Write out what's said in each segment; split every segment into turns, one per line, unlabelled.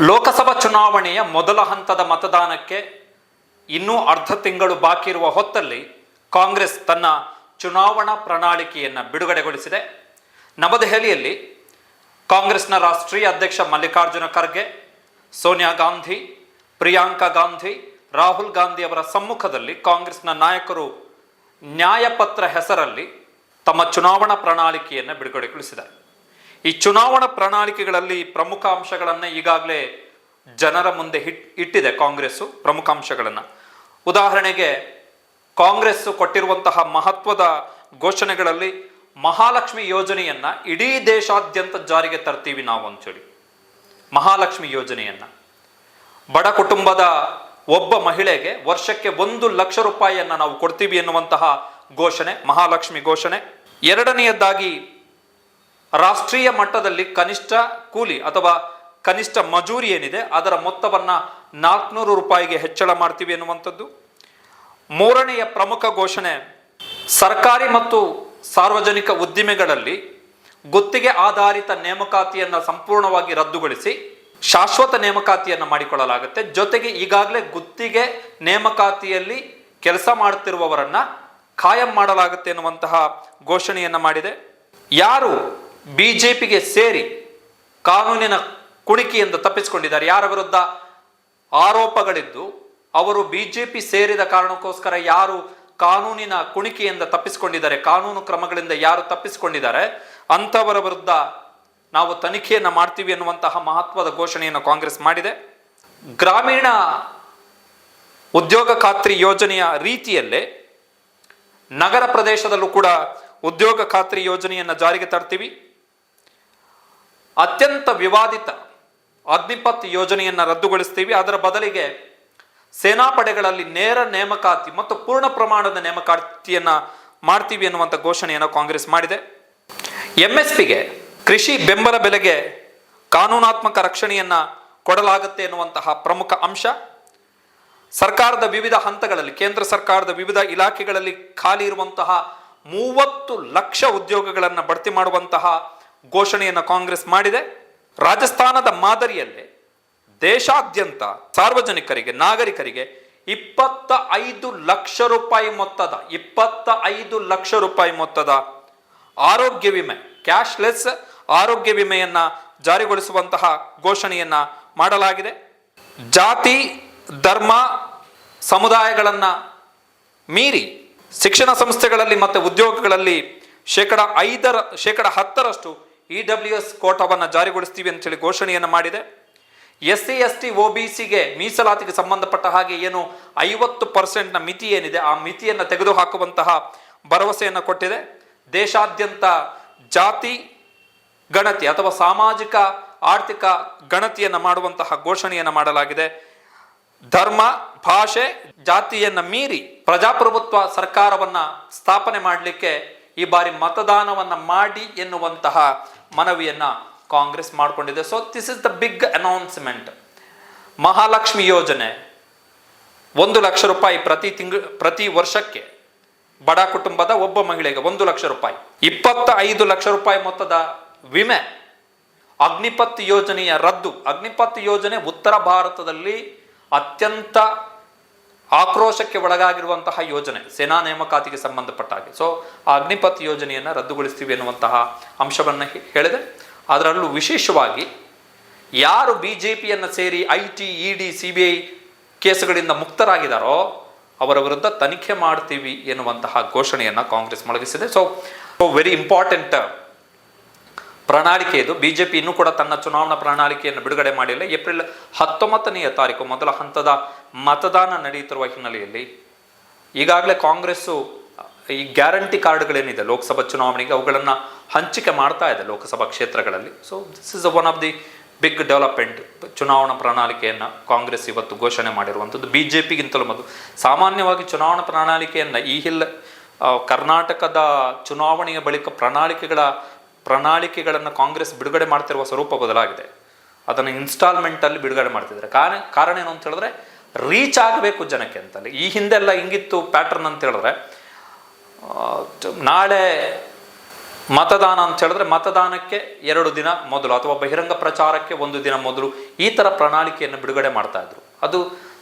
ಲೋಕಸಭಾ ಚುನಾವಣೆಯ ಮೊದಲ ಹಂತದ ಮತದಾನಕ್ಕೆ ಇನ್ನೂ ಅರ್ಧ ತಿಂಗಳು ಬಾಕಿ ಇರುವ ಹೊತ್ತಲ್ಲಿ ಕಾಂಗ್ರೆಸ್ ತನ್ನ ಚುನಾವಣಾ ಪ್ರಣಾಳಿಕೆಯನ್ನು ಬಿಡುಗಡೆಗೊಳಿಸಿದೆ. ನವದೆಹಲಿಯಲ್ಲಿ ಕಾಂಗ್ರೆಸ್ನ ರಾಷ್ಟ್ರೀಯ ಅಧ್ಯಕ್ಷ ಮಲ್ಲಿಕಾರ್ಜುನ ಖರ್ಗೆ, ಸೋನಿಯಾ ಗಾಂಧಿ, ಪ್ರಿಯಾಂಕಾ ಗಾಂಧಿ, ರಾಹುಲ್ ಗಾಂಧಿ ಅವರ ಸಮ್ಮುಖದಲ್ಲಿ ಕಾಂಗ್ರೆಸ್ನ ನಾಯಕರು ನ್ಯಾಯಪತ್ರ ಹೆಸರಲ್ಲಿ ತಮ್ಮ ಚುನಾವಣಾ ಪ್ರಣಾಳಿಕೆಯನ್ನು ಬಿಡುಗಡೆಗೊಳಿಸಿದ್ದಾರೆ. ಈ ಚುನಾವಣಾ ಪ್ರಣಾಳಿಕೆಗಳಲ್ಲಿ ಪ್ರಮುಖ ಅಂಶಗಳನ್ನು ಈಗಾಗಲೇ ಜನರ ಮುಂದೆ ಹಿಟ್, ಇಟ್ಟಿದೆ ಕಾಂಗ್ರೆಸ್ಸು ಪ್ರಮುಖ ಅಂಶಗಳನ್ನು. ಉದಾಹರಣೆಗೆ ಕಾಂಗ್ರೆಸ್ ಕೊಟ್ಟಿರುವಂತಹ ಮಹತ್ವದ ಘೋಷಣೆಗಳಲ್ಲಿ ಮಹಾಲಕ್ಷ್ಮಿ ಯೋಜನೆಯನ್ನ ಇಡೀ ದೇಶಾದ್ಯಂತ ಜಾರಿಗೆ ತರ್ತೀವಿ ನಾವು ಅಂಥೇಳಿ. ಮಹಾಲಕ್ಷ್ಮಿ ಯೋಜನೆಯನ್ನ. ಬಡ ಕುಟುಂಬದ ಒಬ್ಬ ಮಹಿಳೆಗೆ ವರ್ಷಕ್ಕೆ ಒಂದು ಲಕ್ಷ ರೂಪಾಯಿಯನ್ನು ನಾವು ಕೊಡ್ತೀವಿ ಎನ್ನುವಂತಹ ಘೋಷಣೆ, ಮಹಾಲಕ್ಷ್ಮಿ ಘೋಷಣೆ. ಎರಡನೆಯದಾಗಿ ರಾಷ್ಟ್ರೀಯ ಮಟ್ಟದಲ್ಲಿ ಕನಿಷ್ಠ ಕೂಲಿ ಅಥವಾ ಕನಿಷ್ಠ ಮಜೂರಿ ಏನಿದೆ, ಅದರ ಮೊತ್ತವನ್ನು ನಾಲ್ಕುನೂರು ರೂಪಾಯಿಗೆ ಹೆಚ್ಚಳ ಮಾಡ್ತೀವಿ ಎನ್ನುವಂಥದ್ದು. ಮೂರನೆಯ ಪ್ರಮುಖ ಘೋಷಣೆ, ಸರ್ಕಾರಿ ಮತ್ತು ಸಾರ್ವಜನಿಕ ಉದ್ದಿಮೆಗಳಲ್ಲಿ ಗುತ್ತಿಗೆ ಆಧಾರಿತ ನೇಮಕಾತಿಯನ್ನು ಸಂಪೂರ್ಣವಾಗಿ ರದ್ದುಗೊಳಿಸಿ ಶಾಶ್ವತ ನೇಮಕಾತಿಯನ್ನು ಮಾಡಿಕೊಳ್ಳಲಾಗುತ್ತೆ. ಜೊತೆಗೆ ಈಗಾಗಲೇ ಗುತ್ತಿಗೆ ನೇಮಕಾತಿಯಲ್ಲಿ ಕೆಲಸ ಮಾಡುತ್ತಿರುವವರನ್ನು ಖಾಯಂ ಮಾಡಲಾಗುತ್ತೆ ಎನ್ನುವಂತಹ ಘೋಷಣೆಯನ್ನು ಮಾಡಿದೆ. ಯಾರು ಬಿಜೆಪಿಗೆ ಸೇರಿ ಕಾನೂನಿನ ಕುಣಿಕೆಯಿಂದ ತಪ್ಪಿಸಿಕೊಂಡಿದ್ದಾರೆ. ಯಾರ ವಿರುದ್ಧ ಆರೋಪಗಳಿದ್ದು, ಅವರು ಬಿಜೆಪಿ ಸೇರಿದ ಕಾರಣಕ್ಕೋಸ್ಕರ ಯಾರು ಕಾನೂನಿನ ಕುಣಿಕೆಯಿಂದ ತಪ್ಪಿಸಿಕೊಂಡಿದ್ದಾರೆ, ಕಾನೂನು ಕ್ರಮಗಳಿಂದ ಯಾರು ತಪ್ಪಿಸಿಕೊಂಡಿದ್ದಾರೆ, ಅಂಥವರ ವಿರುದ್ಧ ನಾವು ತನಿಖೆಯನ್ನು ಮಾಡ್ತೀವಿ ಎನ್ನುವಂತಹ ಮಹತ್ವದ ಘೋಷಣೆಯನ್ನು ಕಾಂಗ್ರೆಸ್ ಮಾಡಿದೆ. ಗ್ರಾಮೀಣ ಉದ್ಯೋಗ ಖಾತ್ರಿ ಯೋಜನೆಯ ರೀತಿಯಲ್ಲೇ ನಗರ ಪ್ರದೇಶದಲ್ಲೂ ಕೂಡ ಉದ್ಯೋಗ ಖಾತ್ರಿ ಯೋಜನೆಯನ್ನು ಜಾರಿಗೆ ತರ್ತೀವಿ. ಅತ್ಯಂತ ವಿವಾದಿತ ಅಗ್ನಿಪಥ್ ಯೋಜನೆಯನ್ನು ರದ್ದುಗೊಳಿಸ್ತೀವಿ. ಅದರ ಬದಲಿಗೆ ಸೇನಾಪಡೆಗಳಲ್ಲಿ ನೇರ ನೇಮಕಾತಿ ಮತ್ತು ಪೂರ್ಣ ಪ್ರಮಾಣದ ನೇಮಕಾತಿಯನ್ನು ಮಾಡ್ತೀವಿ ಅನ್ನುವಂಥ ಘೋಷಣೆಯನ್ನು ಕಾಂಗ್ರೆಸ್ ಮಾಡಿದೆ. ಎಂ ಎಸ್ ಪಿಗೆ ಕೃಷಿ ಬೆಂಬಲ ಬೆಲೆಗೆ ಕಾನೂನಾತ್ಮಕ ರಕ್ಷಣೆಯನ್ನ ಕೊಡಲಾಗುತ್ತೆ ಎನ್ನುವಂತಹ ಪ್ರಮುಖ ಅಂಶ. ಸರ್ಕಾರದ ವಿವಿಧ ಹಂತಗಳಲ್ಲಿ, ಕೇಂದ್ರ ಸರ್ಕಾರದ ವಿವಿಧ ಇಲಾಖೆಗಳಲ್ಲಿ ಖಾಲಿ ಇರುವಂತಹ ಮೂವತ್ತು ಲಕ್ಷ ಉದ್ಯೋಗಗಳನ್ನು ಭರ್ತಿ ಮಾಡುವಂತಹ ಘೋಷಣೆಯನ್ನು ಕಾಂಗ್ರೆಸ್ ಮಾಡಿದೆ. ರಾಜಸ್ಥಾನದ ಮಾದರಿಯಲ್ಲೇ ದೇಶಾದ್ಯಂತ ಸಾರ್ವಜನಿಕರಿಗೆ, ನಾಗರಿಕರಿಗೆ ಇಪ್ಪತ್ತ ಐದು ಲಕ್ಷ ರೂಪಾಯಿ ಮೊತ್ತದ ಇಪ್ಪತ್ತ ಐದು ಲಕ್ಷ ರೂಪಾಯಿ ಮೊತ್ತದ ಆರೋಗ್ಯ ವಿಮೆ, ಕ್ಯಾಶ್ಲೆಸ್ ಆರೋಗ್ಯ ವಿಮೆಯನ್ನ ಜಾರಿಗೊಳಿಸುವಂತಹ ಘೋಷಣೆಯನ್ನ ಮಾಡಲಾಗಿದೆ. ಜಾತಿ, ಧರ್ಮ, ಸಮುದಾಯಗಳನ್ನ ಮೀರಿ ಶಿಕ್ಷಣ ಸಂಸ್ಥೆಗಳಲ್ಲಿ ಮತ್ತು ಉದ್ಯೋಗಗಳಲ್ಲಿ ಶೇಕಡ ಐದರ, ಶೇಕಡ ಹತ್ತರಷ್ಟು ಇ ಡಬ್ಲ್ಯೂ ಎಸ್ ಕೋಟಾವನ್ನು ಜಾರಿಗೊಳಿಸ್ತೀವಿ ಅಂತೇಳಿ ಘೋಷಣೆಯನ್ನು ಮಾಡಿದೆ. S C S T O B ಸಿಗೆ ಮೀಸಲಾತಿಗೆ ಸಂಬಂಧಪಟ್ಟ ಹಾಗೆ ಏನು ಐವತ್ತು ಪರ್ಸೆಂಟ್ನ ಮಿತಿ ಏನಿದೆ, ಆ ಮಿತಿಯನ್ನು ತೆಗೆದುಹಾಕುವಂತಹ ಭರವಸೆಯನ್ನು ಕೊಟ್ಟಿದೆ. ದೇಶಾದ್ಯಂತ ಜಾತಿ ಗಣತಿ ಅಥವಾ ಸಾಮಾಜಿಕ, ಆರ್ಥಿಕ ಗಣತಿಯನ್ನು ಮಾಡುವಂತಹ ಘೋಷಣೆಯನ್ನು ಮಾಡಲಾಗಿದೆ. ಧರ್ಮ, ಭಾಷೆ, ಜಾತಿಯನ್ನು ಮೀರಿ ಪ್ರಜಾಪ್ರಭುತ್ವ ಸರ್ಕಾರವನ್ನು ಸ್ಥಾಪನೆ ಮಾಡಲಿಕ್ಕೆ ಈ ಬಾರಿ ಮತದಾನವನ್ನು ಮಾಡಿ ಎನ್ನುವಂತಹ ಮನವಿಯನ್ನ ಕಾಂಗ್ರೆಸ್ ಮಾಡಿಕೊಂಡಿದೆ. So this is the big announcement Mahalakshmi ಯೋಜನೆ. ಒಂದು ಲಕ್ಷ ರೂಪಾಯಿ ಪ್ರತಿ ತಿಂಗಳು, ಪ್ರತಿ ವರ್ಷಕ್ಕೆ ಬಡ ಕುಟುಂಬದ ಒಬ್ಬ ಮಹಿಳೆಗೆ ಒಂದು ಲಕ್ಷ ರೂಪಾಯಿ. ಇಪ್ಪತ್ತ ಐದು ಲಕ್ಷ ರೂಪಾಯಿ ಮೊತ್ತದ ವಿಮೆ ಅಗ್ನಿಪತ್ ಯೋಜನೆಯ ರದ್ದು. ಅಗ್ನಿಪತ್ ಯೋಜನೆ ಉತ್ತರ ಭಾರತದಲ್ಲಿ ಅತ್ಯಂತ ಆಕ್ರೋಶಕ್ಕೆ ಒಳಗಾಗಿರುವಂತಹ ಯೋಜನೆ, ಸೇನಾ ನೇಮಕಾತಿಗೆ ಸಂಬಂಧಪಟ್ಟ ಹಾಗೆ. ಸೊ ಆ ಅಗ್ನಿಪಥ್ ಯೋಜನೆಯನ್ನು ರದ್ದುಗೊಳಿಸ್ತೀವಿ ಎನ್ನುವಂತಹ ಅಂಶವನ್ನು ಹೇಳಿದೆ. ಅದರಲ್ಲೂ ವಿಶೇಷವಾಗಿ ಯಾರು ಬಿ ಜೆ ಪಿಯನ್ನು ಸೇರಿ I T, E D, C B I ಕೇಸುಗಳಿಂದ ಮುಕ್ತರಾಗಿದ್ದಾರೋ ಅವರ ವಿರುದ್ಧ ತನಿಖೆ ಮಾಡ್ತೀವಿ ಎನ್ನುವಂತಹ ಘೋಷಣೆಯನ್ನು ಕಾಂಗ್ರೆಸ್ ಮೊಳಗಿಸಿದೆ. ಸೊ ವೆರಿ ಇಂಪಾರ್ಟೆಂಟ್ ಪ್ರಣಾಳಿಕೆ ಇದು. ಬಿಜೆಪಿ ಇನ್ನೂ ಕೂಡ ತನ್ನ ಚುನಾವಣಾ ಪ್ರಣಾಳಿಕೆಯನ್ನು ಬಿಡುಗಡೆ ಮಾಡಿಲ್ಲ. ಏಪ್ರಿಲ್ ಹತ್ತೊಂಬತ್ತನೆಯ ತಾರೀಕು ಮೊದಲ ಹಂತದ ಮತದಾನ ನಡೆಯುತ್ತಿರುವ ಹಿನ್ನೆಲೆಯಲ್ಲಿ ಈಗಾಗಲೇ ಕಾಂಗ್ರೆಸ್ಸು ಈ ಗ್ಯಾರಂಟಿ ಕಾರ್ಡ್ಗಳೇನಿದೆ ಲೋಕಸಭಾ ಚುನಾವಣೆಗೆ ಅವುಗಳನ್ನು ಹಂಚಿಕೆ ಮಾಡ್ತಾ ಇದೆ ಲೋಕಸಭಾ ಕ್ಷೇತ್ರಗಳಲ್ಲಿ. So this is one of the big development ಚುನಾವಣಾ ಪ್ರಣಾಳಿಕೆಯನ್ನು ಕಾಂಗ್ರೆಸ್ ಇವತ್ತು ಘೋಷಣೆ ಮಾಡಿರುವಂಥದ್ದು. ಬಿ ಜೆ ಪಿಗಿಂತಲೂ ಮೊದಲು ಸಾಮಾನ್ಯವಾಗಿ ಚುನಾವಣಾ ಪ್ರಣಾಳಿಕೆಯನ್ನು ಈ ಹಿಲ್ ಕರ್ನಾಟಕದ ಚುನಾವಣೆಯ ಬಳಿಕ ಪ್ರಣಾಳಿಕೆಗಳ ಪ್ರಣಾಳಿಕೆಗಳನ್ನು ಕಾಂಗ್ರೆಸ್ ಬಿಡುಗಡೆ ಮಾಡ್ತಿರುವ ಸ್ವರೂಪ ಬದಲಾಗಿದೆ. ಅದನ್ನು ಇನ್ಸ್ಟಾಲ್ಮೆಂಟಲ್ಲಿ ಬಿಡುಗಡೆ ಮಾಡ್ತಿದ್ದಾರೆ. ಕಾರಣ ಕಾರಣ ಏನು ಅಂತ ಹೇಳಿದ್ರೆ, ರೀಚ್ ಆಗಬೇಕು ಜನಕ್ಕೆ ಅಂತಲ್ಲಿ. ಈ ಹಿಂದೆಲ್ಲ ಹಿಂಗಿತ್ತು ಪ್ಯಾಟರ್ನ್ ಅಂತ ಹೇಳಿದ್ರೆ ನಾಳೆ ಮತದಾನ ಅಂತ ಹೇಳಿದ್ರೆ ಮತದಾನಕ್ಕೆ ಎರಡು ದಿನ ಮೊದಲು ಅಥವಾ ಬಹಿರಂಗ ಪ್ರಚಾರಕ್ಕೆ ಒಂದು ದಿನ ಮೊದಲು ಈ ಥರ ಪ್ರಣಾಳಿಕೆಯನ್ನು ಬಿಡುಗಡೆ ಮಾಡ್ತಾ ಇದ್ರು. ಅದು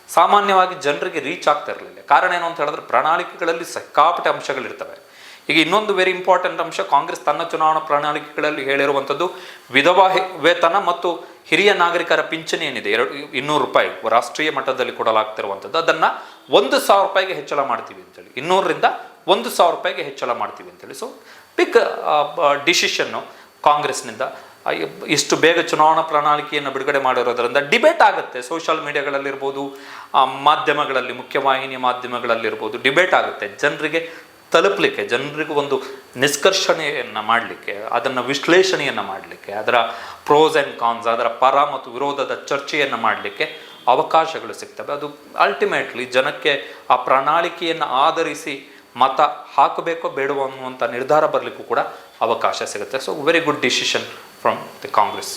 ಸಾಮಾನ್ಯವಾಗಿ ಜನರಿಗೆ ರೀಚ್ ಆಗ್ತಾ ಇರಲಿಲ್ಲ. ಕಾರಣ ಏನು ಅಂತ ಹೇಳಿದ್ರೆ, ಪ್ರಣಾಳಿಕೆಗಳಲ್ಲಿ ಸಿಕ್ಕಾಪಟ್ಟೆ ಅಂಶಗಳಿರ್ತವೆ. ಈಗ ಇನ್ನೊಂದು ವೆರಿ ಇಂಪಾರ್ಟೆಂಟ್ ಅಂಶ, ಕಾಂಗ್ರೆಸ್ ತನ್ನ ಚುನಾವಣಾ ಪ್ರಣಾಳಿಕೆಗಳಲ್ಲಿ ಹೇಳಿರುವಂಥದ್ದು ವಿಧವಾ ವೇತನ ಮತ್ತು ಹಿರಿಯ ನಾಗರಿಕರ ಪಿಂಚಣಿ ಏನಿದೆ? ಎರಡು, ಇನ್ನೂರು ರೂಪಾಯಿ ರಾಷ್ಟ್ರೀಯ ಮಟ್ಟದಲ್ಲಿ ಕೊಡಲಾಗ್ತಿರುವಂಥದ್ದು. ಅದನ್ನು ಒಂದು ಸಾವಿರ ರೂಪಾಯಿಗೆ ಹೆಚ್ಚಳ ಮಾಡ್ತೀವಿ ಅಂತೇಳಿ. ಇನ್ನೂರರಿಂದ ಒಂದು ಸಾವಿರ ರೂಪಾಯಿಗೆ ಹೆಚ್ಚಳ ಮಾಡ್ತೀವಿ ಅಂತೇಳಿ. ಸೊ ಬಿಗ್ ಡಿಸಿಷನ್ನು ಕಾಂಗ್ರೆಸ್ನಿಂದ. ಇಷ್ಟು ಬೇಗ ಚುನಾವಣಾ ಪ್ರಣಾಳಿಕೆಯನ್ನು ಬಿಡುಗಡೆ ಮಾಡಿರೋದ್ರಿಂದ ಡಿಬೇಟ್ ಆಗುತ್ತೆ. ಸೋಷಿಯಲ್ ಮೀಡಿಯಾಗಳಲ್ಲಿರ್ಬೋದು ಮಾಧ್ಯಮಗಳಲ್ಲಿ, ಮುಖ್ಯವಾಹಿನಿ ಮಾಧ್ಯಮಗಳಲ್ಲಿರ್ಬೋದು ಡಿಬೇಟ್ ಆಗುತ್ತೆ. ಜನರಿಗೆ ತಲುಪಲಿಕ್ಕೆ, ಜನರಿಗೂ ಒಂದು ನಿಷ್ಕರ್ಷಣೆಯನ್ನು ಮಾಡಲಿಕ್ಕೆ, ಅದನ್ನು ವಿಶ್ಲೇಷಣೆಯನ್ನು ಮಾಡಲಿಕ್ಕೆ, ಅದರ ಪ್ರೋಸ್ ಆ್ಯಂಡ್ ಕಾನ್ಸ್ ಅದರ ಪರ ಮತ್ತು ವಿರೋಧದ ಚರ್ಚೆಯನ್ನು ಮಾಡಲಿಕ್ಕೆ ಅವಕಾಶಗಳು ಸಿಗ್ತವೆ. ಅದು ಅಲ್ಟಿಮೇಟ್ಲಿ ಜನಕ್ಕೆ ಆ ಪ್ರಣಾಳಿಕೆಯನ್ನು ಆಧರಿಸಿ ಮತ ಹಾಕಬೇಕೋ ಬೇಡವೋ ಅನ್ನುವಂಥ ನಿರ್ಧಾರ ಬರಲಿಕ್ಕೂ ಕೂಡ ಅವಕಾಶ ಸಿಗುತ್ತೆ. So very good decision from the Congress